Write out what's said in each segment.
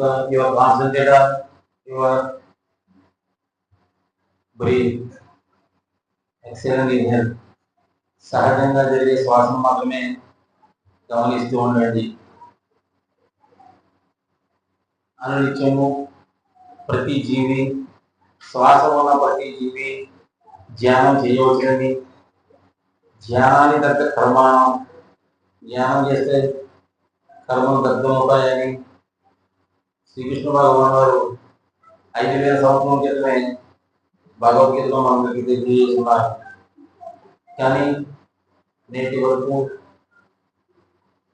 ఇంకా your concentrator your breath excellent in health సహజంగా జరిగే శ్వాసను మాత్రమే గమనిస్తూ ఉండండి అనునిత్యము ప్రతి జీవి శ్వాస ఉన్న ప్రతి జీవి ధ్యానం చేయవలసినది ధ్యానానికి తగ్గ కర్మాణం ధ్యానం చేస్తే కర్మలు దగ్ధమవుతాయని శ్రీకృష్ణ భగవాన్ వారు ఐదు వేల సంవత్సరం క్రితమే భగవద్గీతలో మనకి తెలియజేస్తున్నారు. కానీ నేటి వరకు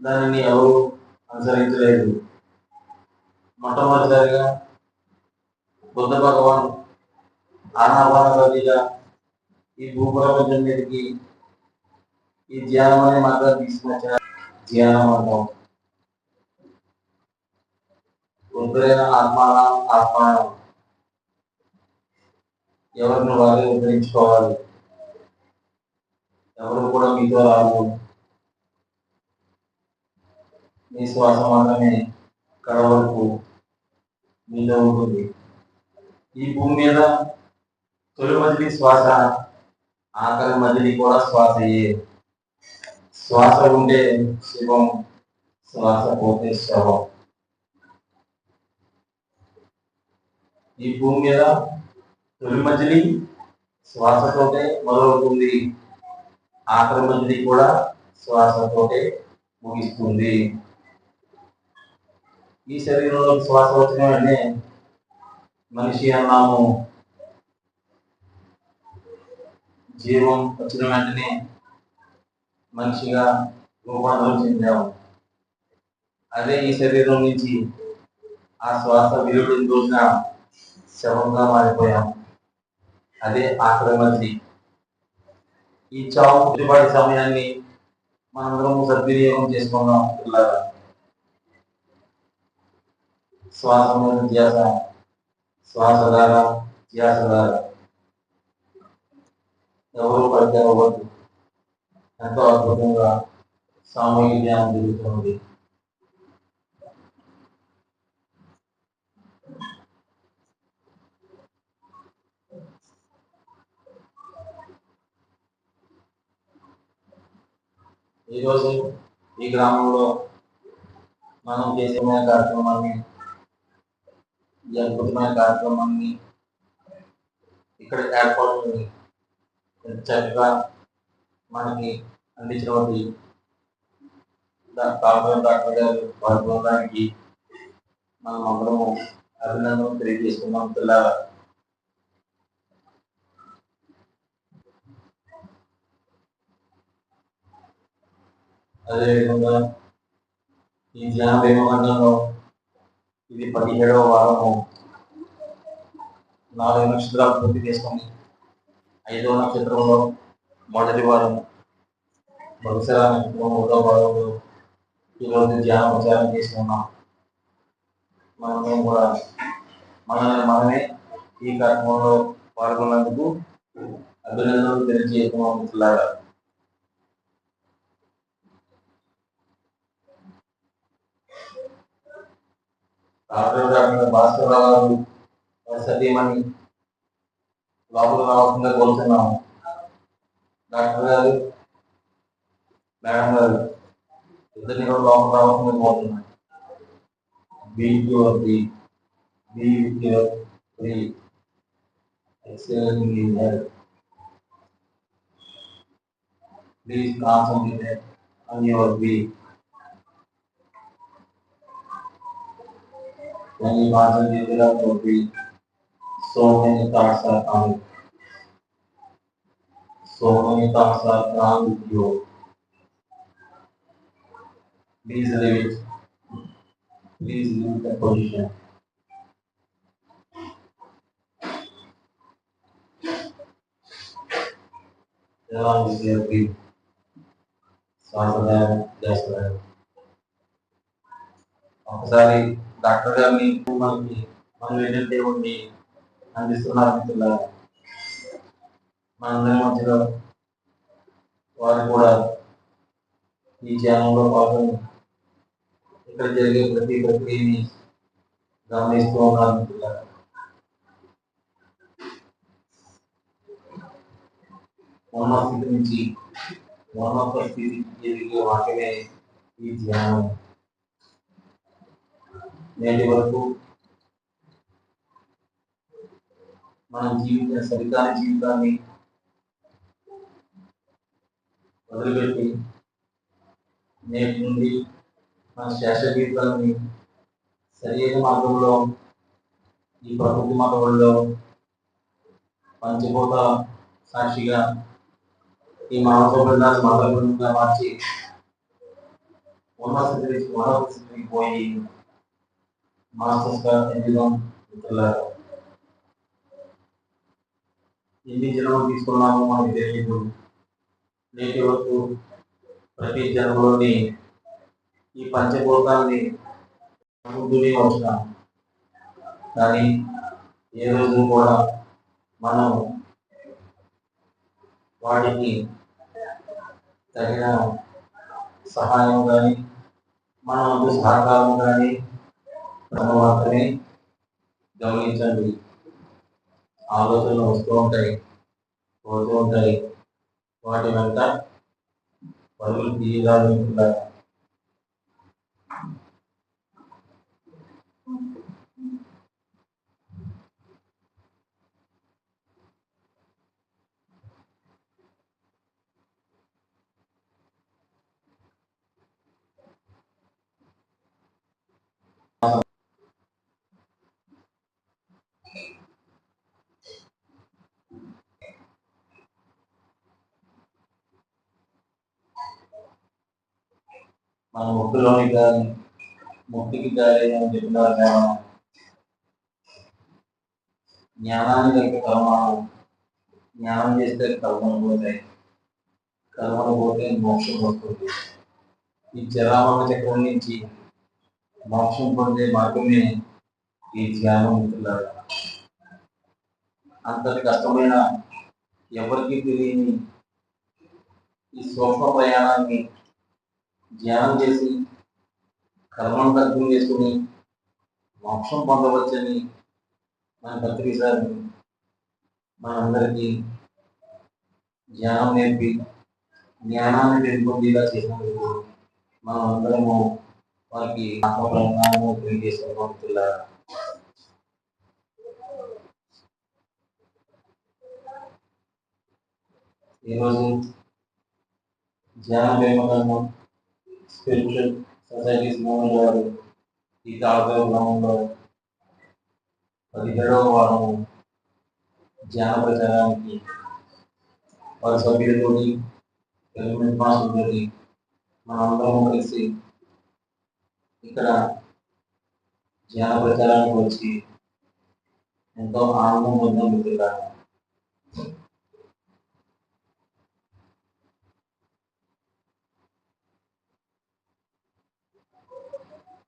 దానిని ఎవరు అనుసరించలేదు. మొట్టమొదటిసారిగా బుద్ధ భగవాన్ ఆనాపాన సతిగా ఈ భూప్రపంచం మీదకి ఈ ధ్యానం అనే మార్గాన్ని తీసుకొచ్చిన ధ్యానం అంటాం ఉగ్రైన ఆత్మాన ఆత్మానం ఎవరిని వారే ఉద్ధరించుకోవాలి? ఎవరు కూడా మీతో రాదు మీ శ్వాస మాత్రమే కడ వరకు మీలో ఉంటుంది. ఈ భూమి మీద తొలి మజిలీ శ్వాస ఆకలి మజిలీ కూడా శ్వాసయే. శ్వాస ఉంటే శివం శ్వాస పోతే శవం. ఈ భూమి మీద తొలి మజిలి శ్వాసతోటే మొదలవుతుంది. ఆఖరి మజిలి కూడా శ్వాసతోటే ముగిస్తుంది. ఈ శరీరంలో శ్వాస వచ్చిన వెంటనే మనిషి అన్నాము జీవం వచ్చిన వెంటనే మనిషిగా రూపాంతరం చెందాము. అదే ఈ శరీరం నుంచి ఆ శ్వాస విరుడిని చూసిన శవంగా మారిపోయాం. అదే ఆక్రమతి ఈ చావు పుట్టుబడి సమయాన్ని మనందరం సద్వినియోగం చేసుకున్నాం పిల్లగా శ్వాస ధ్యాస శ్వాసధార ధ్యాసధార ఎవరు పడితే అవ్వద్దు ఎంతో అద్భుతంగా సామూహిక జ్ఞానం జరుగుతుంది. ఈరోజు ఈ గ్రామంలో మనం చేసిన కార్యక్రమాన్ని ఈ అద్భుతమైన కార్యక్రమాన్ని ఇక్కడ ఏర్పాటు చక్కగా మనకి అందించినటువంటి డాక్టర్ డాక్టర్ గారు పాల్గొనడానికి మనం అందరము అభినందనలు తెలియజేసుకున్నాం పిల్ల అదేవిధంగా ఈ ధ్యాన ప్రేమఖండంలో ఇది పదిహేడవ వారము. నాలుగు నక్షత్రాలు పూర్తి చేసుకొని ఐదవ నక్షత్రంలో మొదటి వారం మరుసరా నక్షత్రం మూడవ వారంలో ఈరోజు ధ్యాన ప్రచారం చేసుకున్నాం మనమే కూడా మనల్ని మనమే ఈ కార్యక్రమంలో పాల్గొన్నందుకు అభినందనలు తెలియజేస్తున్నాం మిత్రులారా. డాక్టర్ డాక్టర్ భాస్కర్ రావు గారు వారి సతీమణి లోపల రావాల్సిందిగా కోరుతున్నాము డాక్టర్ గారు మేడం గారు ఇద్దరిని కూడా లోపల రావాల్సిందిగా కోరుతున్నాను be cure be be cure free excellent in health please concentrate on your be यानी बाजन की तरफ़ भी सौ में तार सा काम सौ में तार सा काम जो प्लीज़ लिव इट प्लीज़ का पोजीशन जवान are अभी three. Size of ఒకసారి డాక్టర్ గారిని మనకి మనం ఏంటంటే ఉండి అందిస్తున్నారు మిత్రులారా మనందరి మధ్యలో వారు కూడా ఈ ఛానల్లో పాల్గొని ఇక్కడ జరిగే ప్రతి ప్రక్రియని గమనిస్తూ ఉన్నారు మిత్రులారా. ఉన్న స్థితి నుంచి ఉన్నత స్థితికి ఎదిగే వాటినే ఈ ధ్యానం నేటి వరకు మనం జీవించిన సరికాని జీవితాన్ని వదిలిపెట్టి నేటి నుండి మన శాశ్వత జీవితాన్ని సరైన మార్గంలో ఈ ప్రకృతి మార్గంలో పంచభూత సాక్షిగా ఈ మానసోపరిదాన్ని మతగుణంగా మార్చి ఉన్నత స్థితికి ఉన్నత స్థితికి పోయి మాస్టర్స్గా ఎన్నికం మిత్రులారా ఎన్ని జన్మలు తీసుకున్నామో మనకు తెలియదు నేటి వరకు ప్రతి జన్మలోని ఈ పంచభూతాన్ని ముందునే వస్తాం కానీ ఏ రోజు కూడా మనం వాటికి తగిన సహాయం కానీ మనం అందు సహకారం కానీ మాత్రమే గమనించండి. ఆలోచనలు వస్తూ ఉంటాయి పోతూ ఉంటాయి. వాటి వెంట పరుగులు తీయగలుగుతుంటారు మన ముక్కులోని గాలి ముక్తికి గాలి అని చెప్పినారు జ్ఞానం జ్ఞానాన్ని కలిపి కర్మాలు జ్ఞానం చేస్తే కర్మలు పోతాయి. కర్మలు పోతే మోక్షం వస్తుంది. ఈ జరామరణ చక్రం నుంచి మోక్షం పొందే మార్గమే ఈ ధ్యానం ఉంటున్నారు అంతటి కష్టమైన ఎవరికి తెలియని ఈ స్వప్న ప్రయాణాన్ని ధ్యానం చేసి కర్మను దగ్ధం చేసుకుని మోక్షం పొందవచ్చని మన పత్రిక సార్ మనందరికీ ధ్యానం నేర్పి జ్ఞానాన్ని పెంపొందేలా చేసినందుకు మనం అందరము వారికి ఆత్మ ప్రణామము పిల్ల మిత్రులారా. ఈరోజు ధ్యాన ప్రేమకరణం స్పిరిచువల్ సొసైటీస్ మూమెంట్ వారు ఈ తాళపై గ్రామంలో పదిహేడవ వారం ధ్యాన ప్రచారానికి వారి సభ్యులతోటి గవర్నమెంట్ మాస్టర్తోటి మనందరం కలిసి ఇక్కడ ధ్యాన ప్రచారానికి వచ్చి ఎంతో ఆనందం పొందాం మిత్రులారా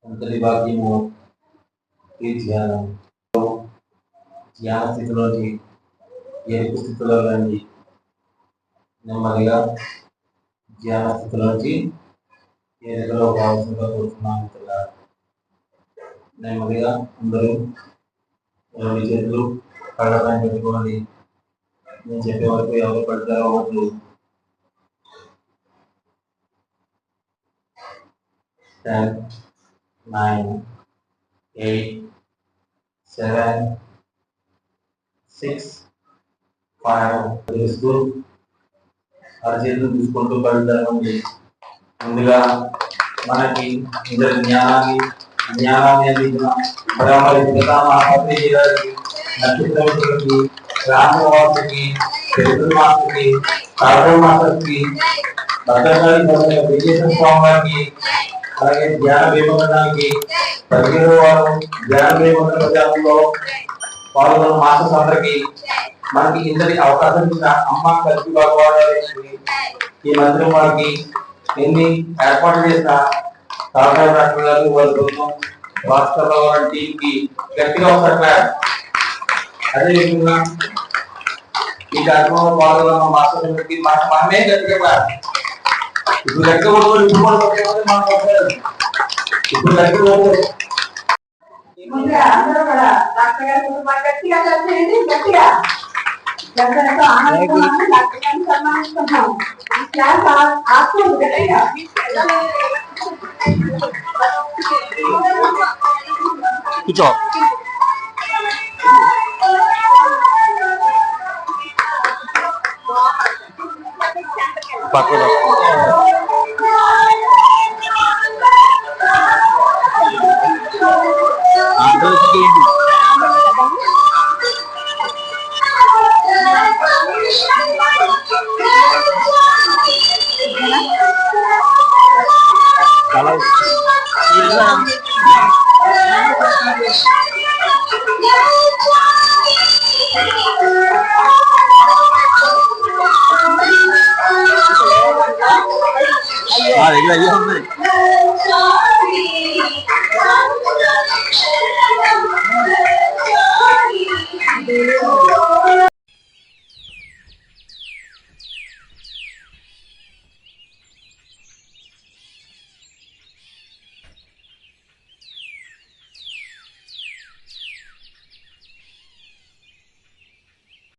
అంతటి భాగ్యము ఈ ధ్యానం. ధ్యాన స్థితిలోకి ఎరుపు స్థితిలో రండి నెమ్మదిగా ధ్యాన స్థితిలోకి ఎరుకలో కావాల్సిందిగా కోరుతున్నాను మిత్రులారా. నెమ్మదిగా అందరూ రెండు చేతులు కళ్ళపైన పెట్టుకోండి నేను చెప్పే వరకు ఎవరు పడతారో వాళ్ళు ten nine eight seven six five తెలుస్తూ అరచేతులు తీసుకుంటూ కలుగుతారండి ముందుగా మనకి ఇందులో జ్ఞానాన్ని జ్ఞానాన్ని అందించిన బ్రహ్మరి పితామహి గారికి నక్షత్రకి రామవాసుకి తెలుగు మాస్టర్కి కర్మ మాస్టర్కి భద్రకాళి విజయేశ్వర స్వామి గారికి అలాగే ధ్యాన విమోచనానికి పదిహేను వారు ధ్యాన విమోచన ప్రచారంలో పాల్గొన్న మాస్టర్స్ అందరికి మనకి ఇంతటి అవకాశం ఇచ్చిన అమ్మ కలిసి భగవాన్ ఈ మందిరం వారికి ఎన్ని ఏర్పాటు చేసిన కాకాయ డాక్టర్ గారు వారి బృందం భాస్కర్ రావు గారి టీంకి గట్టిగా ఒకసారి అదే విధంగా ఈ కార్యక్రమంలో పాల్గొన్న మాస్టర్ మనమే గట్టిగా clap. ఇప్పుడు లెక్క కొడుకొని ఇప్పుడు కూడా కొట్టేవాళ్ళు మనం కొట్టలేదు. ఇప్పుడు లెక్క కొడుకోరు. ఈ ముందుగా అందరూ కూడా డాక్టర్ గారి కుటుంబాన్ని గట్టిగా చేయండి గట్టిగా ఎంతెంతో ఆనందంగా డాక్టర్ గారిని సన్మానిస్తున్నాం ఈ క్లాస్ ఆ- ఆపుకోండి గట్టిగా కూర్చో పక్కన మా